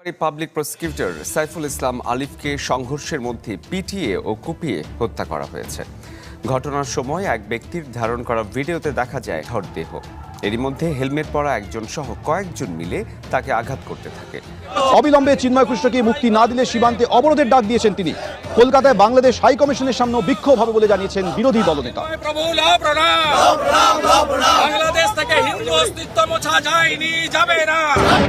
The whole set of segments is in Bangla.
সরকারি পাবলিক প্রসিকিউটর সাইফুল ইসলাম আলিফকে সংঘর্ষের মধ্যে পিটিয়ে ও কুপিয়ে হত্যা করা হয়েছে। ঘটনার সময় এক ব্যক্তির ধারণ করা ভিডিওতে দেখা যায় ধর দেহ। এরই মধ্যে হেলমেট পরা একজন সহ কয়েকজন মিলে তাকে আঘাত করতে থাকে। অবিলম্বে চিন্ময় কৃষ্ণকে মুক্তি না দিলে সীমান্তে অবরোধের ডাক দিয়েছেন তিনি। কলকাতায় বাংলাদেশ হাই কমিশনের সামনেও বিক্ষোভ হবে বলে জানিয়েছেন বিরোধী দলনেতা। অস্তিত্ব মোছা যায়নি যাবে না।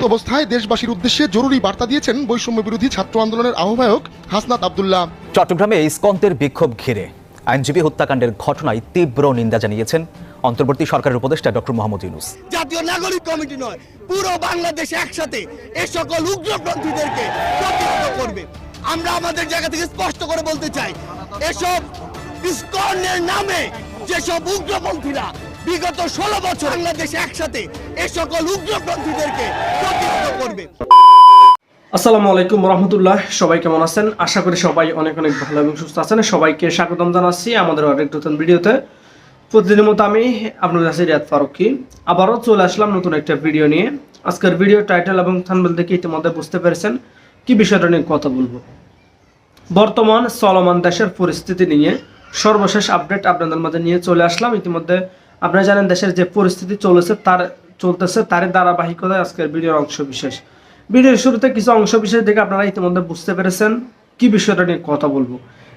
অবস্থায় দেশবাসীর উদ্দেশ্যে জরুরি বার্তা দিয়েছেন বৈষম্য বিরোধী ছাত্র আন্দোলনের আহ্বায়ক হাসনাত আবদুল্লাহ। চট্টগ্রামে ইস্কন্তের বিক্ষোভ ঘিরে আইনজীবী হত্যাকাণ্ডের ঘটনায় তীব্র নিন্দা জানিয়েছেন অন্তর্বর্তী সরকারের উপদেষ্টা ডক্টর মোহাম্মদ ইউনুস। জাতীয় নাগরিক কমিটি নয় পুরো বাংলাদেশ একসাথে এ সকল উগ্রপন্থীদেরকে প্রতিহত করবে। আমরা আমাদের জায়গা থেকে স্পষ্ট করে বলতে চাই এসব ইসকনের নামে যেসব উগ্রপন্থীরা বিগত ষোলো বছর বাংলাদেশ একসাথে এ সকল উগ্রপন্থীদেরকে প্রতিহত করবে। আসসালামু আলাইকুম রহমতুল্লাহ, সবাই কেমন আছেন? আশা করি সবাই অনেক অনেক ভালো এবং সুস্থ আছেন। সবাইকে স্বাগতম জানাচ্ছি আমাদের আরেক নতুন ভিডিওতে। প্রতিদিনের মতো আমি আপনাদের কাছে রিয়াদ ফারুকি। আবারও চলে আসলাম নতুন একটা ভিডিও নিয়ে। আজকের ভিডিও টাইটেল এবং থানবেল দেখে ইতিমধ্যে বুঝতে পেরেছেন কি বিষয়টা নিয়ে কথা বলব। বর্তমান চলমান দেশের পরিস্থিতি নিয়ে সর্বশেষ আপডেট আপনাদের মাঝে নিয়ে চলে আসলাম। ইতিমধ্যে আপনারা জানেন দেশের যে পরিস্থিতি চলেছে, তার চলতেছে, তারই ধারাবাহিকতায় আজকের ভিডিওর অংশ বিশেষ। ভিডিওর শুরুতে কিছু অংশ বিশেষ দেখে আপনারা ইতিমধ্যে বুঝতে পেরেছেন কি বিষয়টা নিয়ে কথা বলব।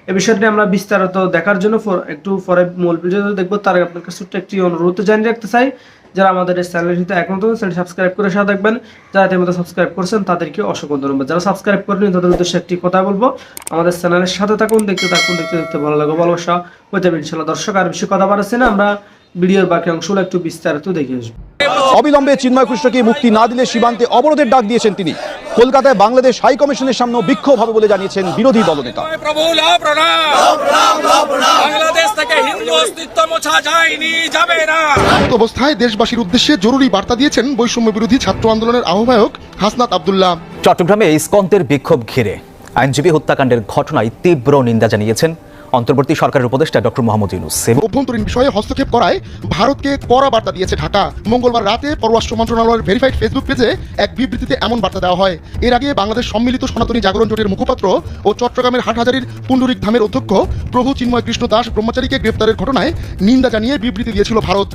এই বিষয়টা আমরা বিস্তারিত দেখার জন্য একটু পরে মূল ভিডিও দেখব। তার আপনাকে ছোট্ট একটি অনুরোধ জানিয়ে রাখতে চাই, যারা আমাদের এই চ্যানেলটিতে এখন তো চ্যানেল সাবস্ক্রাইব করে সাথে দেখবেন যারা ইতিমধ্যে সাবস্ক্রাইব করছেন, তাদেরকে অসংখ্য ধন্যবাদ। যারা সাবস্ক্রাইব করেনি তাদের উদ্দেশ্যে একটি কথা বলব। আমাদের চ্যানেলের সাথে থাকুন, দেখতে থাকুন, দেখতে দেখতে ভালো লাগে ভালোবাসা। হয়ে যাবে ইনশাল্লাহ দর্শক, আর বেশি কথা বাড়াচ্ছে না। আমরা ভিডিওর বাকি অংশগুলো একটু বিস্তারিত দেখে আসব। অবিলম্বে চিন্ময় কৃষ্ণকে মুক্তি না দিলে সীমান্তে অবরোধের ডাক দিয়েছেন তিনি। কলকাতায় বাংলাদেশ হাই কমিশনের সামনেও বিক্ষোভ হবে বলে জানিয়েছেন বিরোধী দলনেতা। প্রভু লাভ প্রণাম। বাংলাদেশ থেকে হিন্দু অস্তিত্ব মোছা যায়নি যাবে না। এমত অবস্থায় দেশবাসীর উদ্দেশ্যে জরুরি বার্তা দিয়েছেন বৈষম্য বিরোধী ছাত্র আন্দোলনের আহ্বায়ক হাসনাত আবদুল্লাহ। চট্টগ্রামে ইস্কন্তের বিক্ষোভ ঘিরে। আইনজীবী হত্যাকাণ্ডের ঘটনায় তীব্র নিন্দা জানিয়েছেন অন্তর্বর্তী সরকারের উপদেষ্টা ডক্টর মোহাম্মদ ইউনুস। অভ্যন্তরীণ বিষয়ে হস্তক্ষেপ করায় ভারতকে কড়া বার্তা দিয়েছে ঢাকা। মঙ্গলবার রাতে পররাষ্ট্র মন্ত্রণালয়ের ভেরিফাইড ফেসবুক পেজে এক বিবৃতিতে এমন বার্তা দেওয়া হয়। এর আগে বাংলাদেশ সম্মিলিত সনাতনী জাগরণ জোটের মুখপাত্র ও চট্টগ্রামের হাটহাজারির পুণ্ডরিক ধামের অধ্যক্ষ প্রভু চিন্ময় কৃষ্ণ দাস ব্রহ্মচারীকে গ্রেপ্তারের ঘটনায় নিন্দা জানিয়ে বিবৃতি দিয়েছিল ভারত।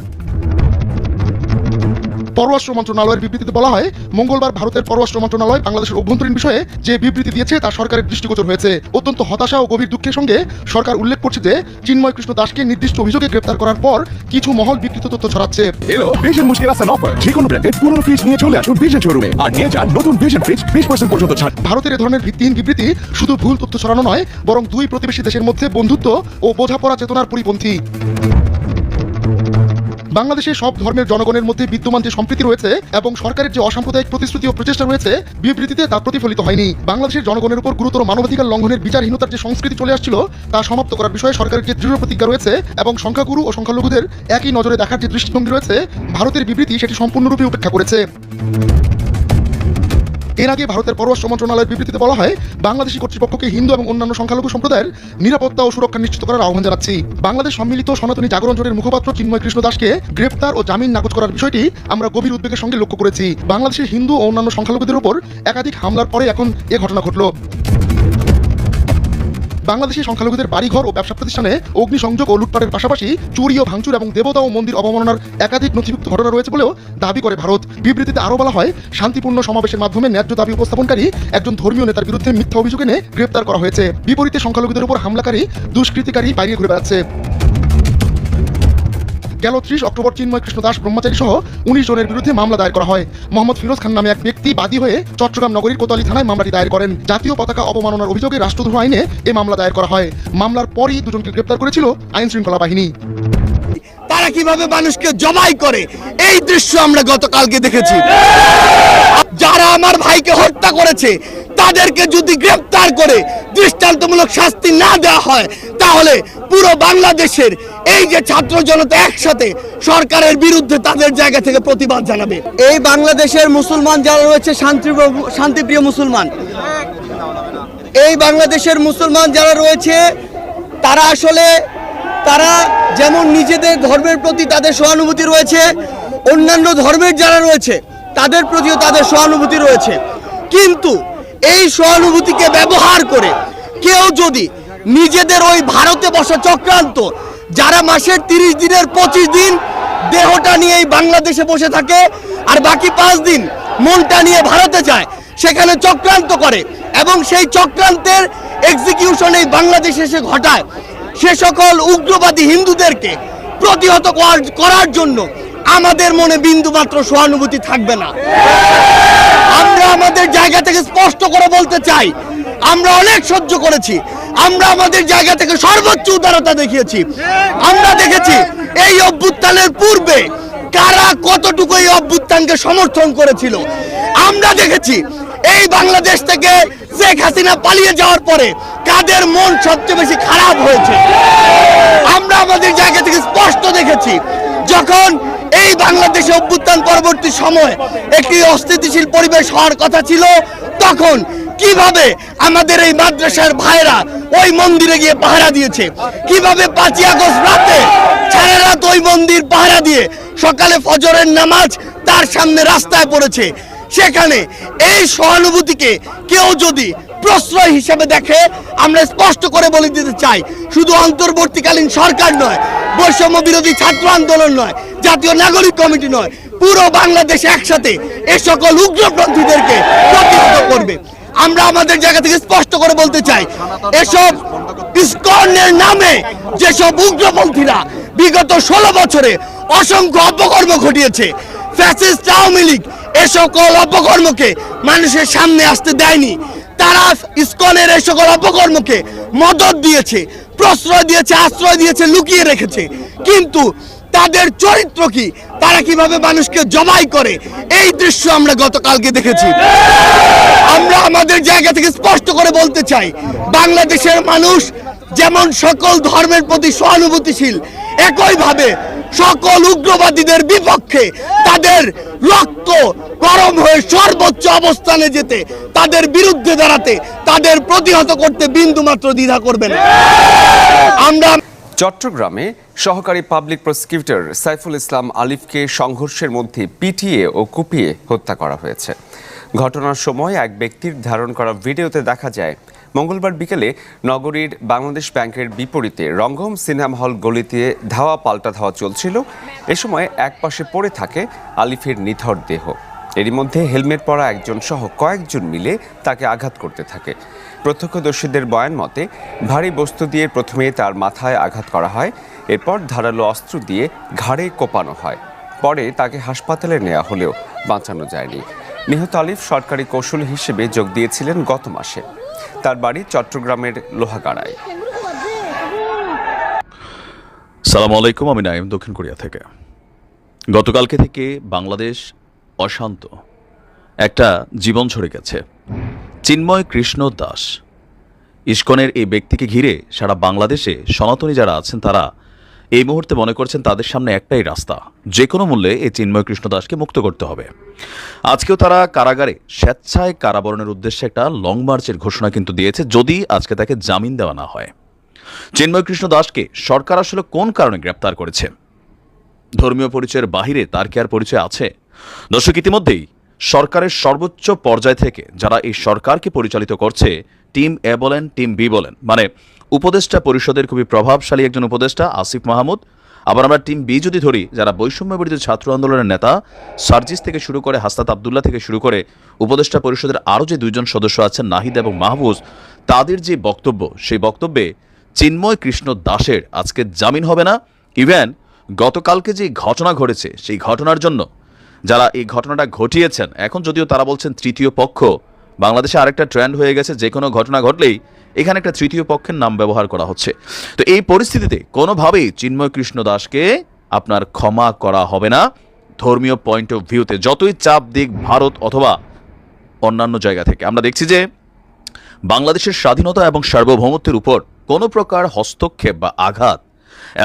পররাষ্ট্র মন্ত্রণালয়ের বিবৃতিতে বলা হয় মঙ্গলবার ভারতের পররাষ্ট্র মন্ত্রণালয় বাংলাদেশের অভ্যন্তরীণ বিষয়ে যে বিবৃতি দিয়েছে তা সরকারের দৃষ্টিগোচর হয়েছে। অত্যন্ত হতাশা ও গভীর দুঃখের সঙ্গে সরকার উল্লেখ করছে যে চিন্ময় কৃষ্ণ দাসকে নির্দিষ্ট অভিযোগে গ্রেপ্তার করার পর কিছু মহল বিকৃত তথ্য ছড়াচ্ছে। এলো ভিশন মুশকিল আসান অফার যে কোনো ব্র্যান্ডের পুরনো ফ্রিজ নিয়ে চলে আসুন ভিশন শোরুমে আর নিয়ে যান নতুন ভিশন ফ্রিজ বিশ পার্সেন্ট পর্যন্ত ছাড়। ভারতের এ ধরনের ভিত্তিহীন বিবৃতি শুধু ভুল তথ্য ছড়ানো নয় বরং দুই প্রতিবেশী দেশের মধ্যে বন্ধুত্ব ও বোঝাপড়া চেতনার পরিপন্থী। বাংলাদেশে সব ধর্মের জনগণের মধ্যে বিদ্যমান যে সম্প্রীতি রয়েছে এবং সরকারের যে অসাম্প্রদায়িক প্রতিশ্রুতি ও প্রচেষ্টা রয়েছে, বিবৃতিতে তা প্রতিফলিত হয়নি। বাংলাদেশের জনগণের উপর গুরুতর মানবাধিকার লঙ্ঘনের বিচারহীনতার যে সংস্কৃতি চলে আসছিল, তা সমাপ্ত করার বিষয়ে সরকারের যে দৃঢ় প্রতিজ্ঞা রয়েছে এবং সংখ্যাগুরু ও সংখ্যালঘুদের একই নজরে দেখার যে দৃষ্টিভঙ্গি রয়েছে, ভারতের বিবৃতি সেটি সম্পূর্ণরূপে উপেক্ষা করেছে। এর আগে ভারতের পররাষ্ট্র মন্ত্রণালয়ের বিবৃতিতে বলা হয়, বাংলাদেশি কর্তৃপক্ষকে হিন্দু এবং অন্যান্য সংখ্যালঘু সম্প্রদায়ের নিরাপত্তা ও সুরক্ষা নিশ্চিত করার আহ্বান জানাচ্ছি। বাংলাদেশ সম্মিলিত সনাতনী জাগরণ জোটের মুখপাত্র চিন্ময় কৃষ্ণ দাসকে গ্রেপ্তার ও জামিন নাকচ করার বিষয়টি আমরা গভীর উদ্বেগের সঙ্গে লক্ষ্য করেছি। বাংলাদেশের হিন্দু ও অন্যান্য সংখ্যালঘুদের উপর একাধিক হামলার পরে এখন এ ঘটনা ঘটল। বাংলাদেশি সংখ্যালঘুদের বাড়িঘর ও ব্যবসা প্রতিষ্ঠানে অগ্নিসংযোগ ও লুটপাটের পাশাপাশি চুরি ও ভাঙচুর এবং দেবতা ও মন্দির অবমাননার একাধিক নথিভুক্ত ঘটনা রয়েছে বলেও দাবি করে ভারত। বিবৃতিতে আরও বলা হয়, শান্তিপূর্ণ সমাবেশের মাধ্যমে ন্যায্য দাবি উপস্থাপনকারী একজন ধর্মীয় নেতার বিরুদ্ধে মিথ্যা অভিযোগ এনে গ্রেপ্তার করা হয়েছে। বিপরীতে সংখ্যালঘুদের উপর হামলাকারী দুষ্কৃতিকারী বাইরে ঘুরে বেড়াচ্ছে। গেল ত্রিশ অক্টোবর চিন্ময় কৃষ্ণ দাস ব্রহ্মচারী সহ উনিশ জনের বিরুদ্ধে মামলা দায়ের করা হয়। মোহাম্মদ ফিরোজ খান নামে এক ব্যক্তি বাদী হয়ে চট্টগ্রাম নগরীর কোতোয়ালি থানায় মামলাটি দায়ের করেন। জাতীয় পতাকা অবমাননার অভিযোগে রাষ্ট্রদ্রোহ আইনে এ মামলা দায়ের করা হয়। মামলার পরই দুজনকে গ্রেপ্তার করেছিল আইন শৃঙ্খলা বাহিনী। তারা কীভাবে মানুষকে জবাই করে? এই দৃশ্য আমরা গতকালকে দেখেছি। যারা আমার ভাইকে হত্যা করেছে তাদেরকে যদি গ্রেপ্তার করে দৃষ্টান্তমূলক শাস্তি না দেওয়া হয়, তাহলে পুরো বাংলাদেশের এই যে ছাত্র জনতা একসাথে সরকারের বিরুদ্ধে তাদের জায়গা থেকে প্রতিবাদ জানাবে। এই বাংলাদেশের মুসলমান যারা রয়েছে, শান্তি শান্তিপ্রিয় মুসলমান। এই বাংলাদেশের মুসলমান যারা রয়েছে, তারা আসলে, তারা যেমন নিজেদের ধর্মের প্রতি তাদের সহানুভূতি রয়েছে, অন্যান্য ধর্মের যারা রয়েছে, তাদের প্রতিও তাদের সহানুভূতি রয়েছে। কিন্তু এই সহানুভূতিকে ব্যবহার করে কেউ যদি নিজেদের ওই ভারতে বসা চক্রান্ত, যারা মাসের তিরিশ দিনের পঁচিশ দিন দেহটা নিয়ে এই বাংলাদেশে বসে থাকে, আর বাকি পাঁচ দিন মনটা নিয়ে ভারতে যায়, সেখানে চক্রান্ত করে এবং সেই চক্রান্তের এক্সিকিউশন এই বাংলাদেশে এসে ঘটায়, সে সকল উগ্রবাদী হিন্দুদেরকে প্রতিহত করার- জন্য আমাদের মনে বিন্দুমাত্র সহানুভূতি থাকবে না। আমরা আমাদের জায়গা থেকে স্পষ্ট করে বলতে চাই, আমরা অনেক সহ্য করেছি, আমরা আমাদের জায়গা থেকে সর্বোচ্চ উদারতা দেখিয়েছি। আমরা দেখেছি এই অভ্যুত্থানের পূর্বে কারা কতটুকু এই অভ্যুত্থানকে সমর্থন করেছিল। আমরা দেখেছি এই বাংলাদেশ থেকে শেখ হাসিনা পালিয়ে যাওয়ার পরে কাদের মন সবচেয়ে বেশি খারাপ হয়েছে। আমরা আমাদের জায়গা থেকে স্পষ্ট দেখেছি, যখন এই বাংলাদেশে অভ্যুত্থান পরবর্তী সময় একটি অস্থিতিশীল পরিবেশ হওয়ার কথা ছিল, তখন কীভাবে আমাদের এই মাদ্রাসার ভাইরা ওই মন্দিরে গিয়ে পাহারা দিয়েছে? কীভাবে পাঁচই আগস্ট রাতে সারা রাত ওই মন্দির পাহারা দিয়ে সকালে ফজরের নামাজ তার সামনে রাস্তায় পড়েছে? সেখানে এই সহানুভূতিকে কেউ যদি প্রশ্রয় হিসেবে দেখে আমরা স্পষ্ট করে বলে দিতে চাই, শুধু অন্তর্বর্তীকালীন সরকার নয়, বৈষম্য বিরোধী ছাত্র আন্দোলন নয়, জাতীয় নাগরিক কমিটি নয়, পুরো বাংলাদেশ একসাথে এ সকল উগ্রপন্থীদেরকে প্রতিহত করবে। আমরা আমাদের জায়গা থেকে স্পষ্ট করে বলতে চাই, এসব ইস্কনের নামে যেসব উগ্রপন্থীরা বিগত ষোলো বছরে অসংখ্য অপকর্ম ঘটিয়েছে, ফ্যাসিস্ট আওয়ামী লীগ এ সকল অপকর্মকে মানুষের সামনে আসতে দেয়নি। তারা ইস্কনের এই সকল অপকর্মকে মদত দিয়েছে, প্রশ্রয় দিয়েছে, আশ্রয় দিয়েছে, লুকিয়ে রেখেছে। কিন্তু তাদের চরিত্র কি? তারা কীভাবে মানুষকে জবাই করে? এই দৃশ্য আমরা গতকালকে দেখেছি। আমরা আমাদের জায়গা থেকে স্পষ্ট করে বলতে চাই, বাংলাদেশের মানুষ যেমন সকল ধর্মের প্রতি সহানুভূতিশীল একইভাবে সকল উগ্রবাদীদের বিপক্ষে তাদের রক্ত গরম হয়ে সর্বোচ্চ অবস্থানে যেতে, তাদের বিরুদ্ধে দাঁড়াতে, তাদের প্রতিহত করতে বিন্দুমাত্র দ্বিধা করবে না। আমরা চট্টগ্রামে সহকারী পাবলিক প্রসিকিউটর সাইফুল ইসলাম আলিফকে সংঘর্ষের মধ্যে পিটিয়ে ও কুপিয়ে হত্যা করা হয়েছে। ঘটনার সময় এক ব্যক্তির ধারণ করা ভিডিওতে দেখা যায় মঙ্গলবার বিকেলে নগরীর বাংলাদেশ ব্যাংকের বিপরীতে রঙ্গম সিনেমা হল গলিতে ধাওয়া পাল্টা ধাওয়া চলছিল। এ সময় একপাশে পড়ে থাকে আলিফের নিথর দেহ। এরই মধ্যে হেলমেট পরা একজন সহ কয়েকজন মিলে তাকে আঘাত করতে থাকে। প্রত্যক্ষদর্শীদের বয়ান মতে, ভারী বস্তু দিয়ে প্রথমে তার মাথায় আঘাত করা হয়, এরপর ধারালো অস্ত্র দিয়ে ঘাড়ে কোপানো হয়। পরে তাকে হাসপাতালে নেওয়া হলেও বাঁচানো যায়নি। নিহত আলিফ সরকারি কৌশল হিসেবে যোগ দিয়েছিলেন গত মাসে। তার বাড়ি চট্টগ্রামের লোহাগাড়ায়। সালাম আলাইকুম, আমি নাইম দক্ষিণ কোরিয়া থেকে। গতকালকে থেকে বাংলাদেশ অশান্ত। একটা জীবন ছড়ে গেছে। চিন্ময় কৃষ্ণ দাস। ইস্কনের এই ব্যক্তিকে ঘিরে সারা বাংলাদেশে সনাতনী যারা আছেন, তারা এই মুহূর্তে মনে করছেন তাদের সামনে একটাই রাস্তা। যে কোনো মূল্যে এই চিন্ময় কৃষ্ণ দাসকে মুক্ত করতে হবে। আজকেও তারা কারাগারে স্বেচ্ছায় কারাবরণের উদ্দেশ্যে একটা লং মার্চের ঘোষণা কিন্তু দিয়েছে, যদি আজকে তাকে জামিন দেওয়া না হয়। চিন্ময় কৃষ্ণ দাসকে সরকার আসলে কোন কারণে গ্রেপ্তার করেছে? ধর্মীয় পরিচয়ের বাহিরে তার কি আর পরিচয় আছে? দর্শক, ইতিমধ্যেই সরকারের সর্বোচ্চ পর্যায় থেকে যারা এই সরকারকে পরিচালিত করছে টিম এ বলেন টিম বি বলেন মানে উপদেষ্টা পরিষদের খুবই প্রভাবশালী একজন উপদেষ্টা, আসিফ মাহমুদ। আবার আমরা টিম বি যদি ধরি, যারা বৈষম্য বিরোধী ছাত্র আন্দোলনের নেতা, সার্জিস থেকে শুরু করে হাস্তাত আবদুল্লাহ থেকে শুরু করে উপদেষ্টা পরিষদের আরও যে দুইজন সদস্য আছেন, নাহিদ এবং মাহবুজ, তাদের যে বক্তব্য, সেই বক্তব্যে চিন্ময় কৃষ্ণ দাসের আজকে জামিন হবে না। ইভেন গতকালকে যে ঘটনা ঘটেছে, সেই ঘটনার জন্য যারা এই ঘটনাটা ঘটিয়েছেন, এখন যদিও তারা বলছেন তৃতীয় পক্ষ বাংলাদেশে আরেকটা ট্রেন্ড হয়ে গেছে, যে কোনো ঘটনা ঘটলেই এখানে একটা তৃতীয় পক্ষের নাম ব্যবহার করা হচ্ছে। তো এই পরিস্থিতিতে কোনোভাবেই চিন্ময় কৃষ্ণ দাসকে আপনার ক্ষমা করা হবে না। ধর্মীয় পয়েন্ট অফ ভিউতে যতই চাপ দিক ভারত অথবা অন্যান্য জায়গা থেকে, আমরা দেখছি যে বাংলাদেশের স্বাধীনতা এবং সার্বভৌমত্বের উপর কোনো প্রকার হস্তক্ষেপ বা আঘাত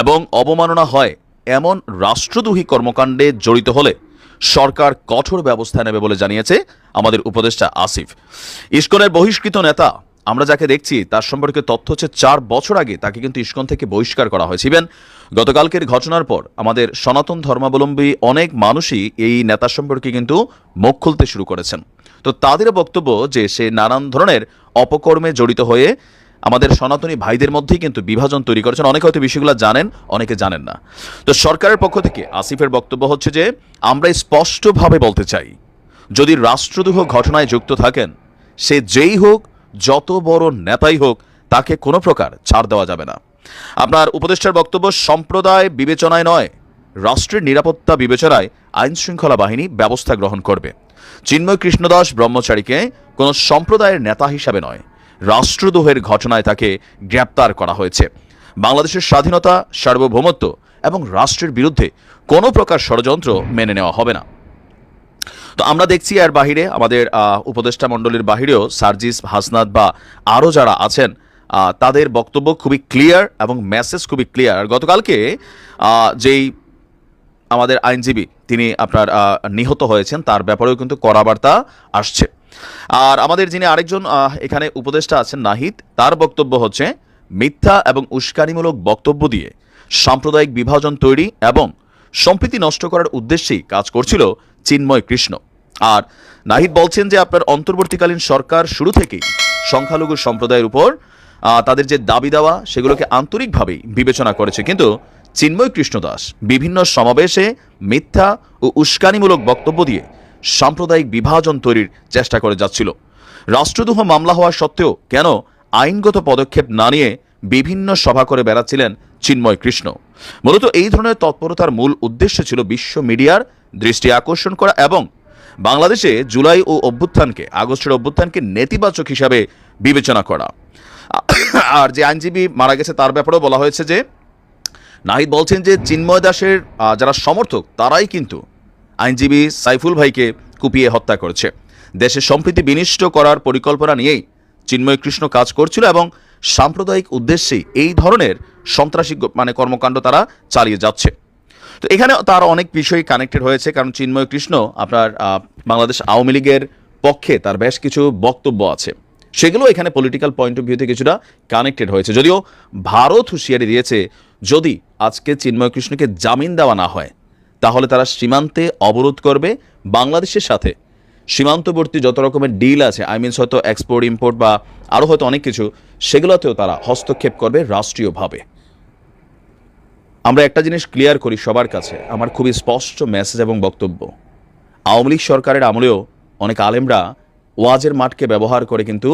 এবং অবমাননা হয় এমন রাষ্ট্রদ্রোহী কর্মকাণ্ডে জড়িত হলে সরকার কঠোর ব্যবস্থা নেবে বলে জানিয়েছে আমাদের উপদেষ্টা আসিফ। ইস্কনের বহিষ্কৃত নেতা, আমরা যাকে দেখছি তার সম্পর্কে তথ্য হচ্ছে চার বছর আগে তাকে কিন্তু ইস্কন থেকে বহিষ্কার করা হয়েছে। ইভেন গতকালকের ঘটনার পর আমাদের সনাতন ধর্মাবলম্বী অনেক মানুষই এই নেতা সম্পর্কে কিন্তু মুখ খুলতে শুরু করেছেন। তো তাদের বক্তব্য যে সে নানান ধরনের অপকর্মে জড়িত হয়ে আমাদের সনাতনী ভাইদের মধ্যেই কিন্তু বিভাজন তৈরি করেছেন। অনেকে হয়তো বিষয়গুলো জানেন, অনেকে জানেন না। তো সরকারের পক্ষ থেকে আসিফের বক্তব্য হচ্ছে যে, আমরা স্পষ্টভাবে বলতে চাই, যদি রাষ্ট্রদ্রোহ ঘটনায় যুক্ত থাকেন, সে যেই হোক, যত বড় নেতাই হোক, তাকে কোনো প্রকার ছাড় দেওয়া যাবে না। আপনার উপদেষ্টার বক্তব্য সম্প্রদায় বিবেচনায় নয়, রাষ্ট্রের নিরাপত্তা বিবেচনায় আইন শৃঙ্খলা বাহিনী ব্যবস্থা গ্রহণ করবে। চিন্ময় কৃষ্ণদাস ব্রহ্মচারীকে কোনো সম্প্রদায়ের নেতা হিসাবে নয় রাষ্ট্রদ্রোহের ঘটনায় তাকে গ্রেপ্তার করা হয়েছে। বাংলাদেশের স্বাধীনতা, সার্বভৌমত্ব এবং রাষ্ট্রের বিরুদ্ধে কোনো প্রকার ষড়যন্ত্র মেনে নেওয়া হবে না। তো আমরা দেখছি এর বাহিরে আমাদের উপদেষ্টা মণ্ডলীর বাহিরেও সার্জিস হাসনাত বা আরও যারা আছেন তাদের বক্তব্য খুবই ক্লিয়ার এবং মেসেজ খুবই ক্লিয়ার। গতকালকে যেই আমাদের আইনজীবী তিনি আপনার নিহত হয়েছেন, তার ব্যাপারেও কিন্তু কড়া বার্তা আসছে। আর আমাদের যিনি আরেকজন এখানে উপদেষ্টা আছেন নাহিদ, তার বক্তব্য হচ্ছে মিথ্যা এবং উস্কানিমূলক বক্তব্য দিয়ে সাম্প্রদায়িক বিভাজন তৈরি এবং সম্প্রীতি নষ্ট করার উদ্দেশ্যেই কাজ করছিল চিন্ময় কৃষ্ণ। আর নাহিদ বলছেন যে আপনার অন্তর্বর্তীকালীন সরকার শুরু থেকেই সংখ্যালঘু সম্প্রদায়ের উপর তাদের যে দাবি দেওয়া, সেগুলোকে আন্তরিকভাবেই বিবেচনা করেছে। কিন্তু চিন্ময় কৃষ্ণদাস বিভিন্ন সমাবেশে মিথ্যা ও উস্কানিমূলক বক্তব্য দিয়ে সাম্প্রদায়িক বিভাজন তৈরির চেষ্টা করে যাচ্ছিল। রাষ্ট্রদ্রোহ মামলা হওয়া সত্ত্বেও কেন আইনগত পদক্ষেপ না নিয়ে বিভিন্ন সভা করে বেড়াচ্ছিলেন চিন্ময় কৃষ্ণ? মূলত এই ধরনের তৎপরতার মূল উদ্দেশ্য ছিল বিশ্ব মিডিয়ার দৃষ্টি আকর্ষণ করা এবং বাংলাদেশে জুলাই ও অভ্যুত্থানকে, আগস্টের অভ্যুত্থানকে নেতিবাচক হিসাবে বিবেচনা করা। আর যে আইনজীবী মারা গেছে তার ব্যাপারেও বলা হয়েছে যে, নাহিদ বলছেন যে, চিন্ময় দাসের যারা সমর্থক, তারাই কিন্তু আইনজীবী সাইফুল ভাইকে কুপিয়ে হত্যা করেছে। দেশের সম্প্রীতি বিনিষ্ট করার পরিকল্পনা নিয়েই চিন্ময় কৃষ্ণ কাজ করছিল এবং সাম্প্রদায়িক উদ্দেশ্যেই এই ধরনের সন্ত্রাসী মানে কর্মকাণ্ড তারা চালিয়ে যাচ্ছে। তো এখানে তার অনেক বিষয় কানেক্টেড হয়েছে, কারণ চিন্ময় কৃষ্ণ আপনার বাংলাদেশ আওয়ামী লীগের পক্ষে তার বেশ কিছু বক্তব্য আছে। সেগুলো এখানে পলিটিক্যাল পয়েন্ট অফ ভিউতে কিছুটা কানেক্টেড হয়েছে। যদিও ভারত হুঁশিয়ারি দিয়েছে, যদি আজকে চিন্ময় কৃষ্ণকে জামিন দেওয়া না হয় তাহলে তারা সীমান্তে অবরোধ করবে বাংলাদেশের সাথে। সীমান্তবর্তী যত রকমের ডিল আছে আই মিনস হয়তো এক্সপোর্ট ইম্পোর্ট বা আরও হয়তো অনেক কিছু, সেগুলোতেও তারা হস্তক্ষেপ করবে রাষ্ট্রীয়ভাবে। আমরা একটা জিনিস ক্লিয়ার করি সবার কাছে, আমার খুবই স্পষ্ট মেসেজ এবং বক্তব্য। আওয়ামী লীগ সরকারের আমলেও অনেক আলেমরা ওয়াজের মাঠকে ব্যবহার করে কিন্তু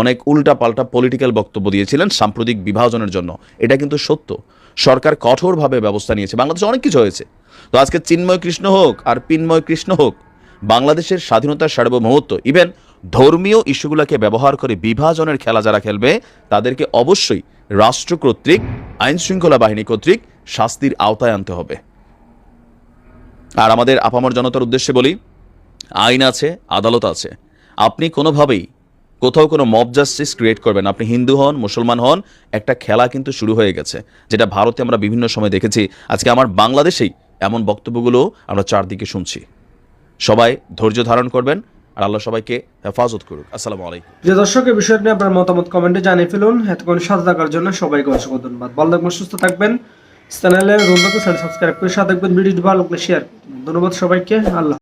অনেক উল্টা পাল্টা পলিটিক্যাল বক্তব্য দিয়েছিলেন সাম্প্রতিক বিভাজনের জন্য। এটা কিন্তু সত্য। সরকার কঠোরভাবে ব্যবস্থা নিয়েছে। বাংলাদেশে অনেক কিছু হয়েছে। তো আজকে চিন্ময় কৃষ্ণ হোক আর পিন্ময় কৃষ্ণ হোক, বাংলাদেশের স্বাধীনতার সার্বভৌমত্ব ইভেন ধর্মীয় ইস্যুগুলোকে ব্যবহার করে বিভাজনের খেলা যারা খেলবে, তাদেরকে অবশ্যই রাষ্ট্র কর্তৃক আইন শৃঙ্খলা বাহিনী কর্তৃক শাস্তির আওতায় আনতে হবে। আর আমাদের আপামর জনতার উদ্দেশ্যে বলি, আইন আছে, আদালত আছে। আপনি কোনোভাবেই কোথাও কোনো মব জাস্টিস ক্রিয়েট করবেন। আপনি হিন্দু হন, মুসলমান হন, একটা খেলা কিন্তু শুরু হয়ে গেছে, যেটা ভারতে আমরা বিভিন্ন সময় দেখেছি। আজকে আমার বাংলাদেশেই এমন বক্তব্যগুলো আমরা চারদিকে শুনছি। সবাই ধৈর্য ধারণ করবেন আর আল্লাহ সবাইকে হেফাজত করুক। আসসালামু আলাইকুম। যে দর্শক এই বিষয়টি নিয়ে আপনার মতামত কমেন্টে জানিয়ে ফেলুন। এতক্ষণ সাথে থাকার জন্য সবাইকে অসংখ্য ধন্যবাদ। ভালো থাকবেন, সুস্থ থাকবেন। চ্যানেলে সাবস্ক্রাইব করে সাথে থাকবেন। ভিডিওটি ভালো শেয়ার ধন্যবাদ সবাইকে। আল্লাহ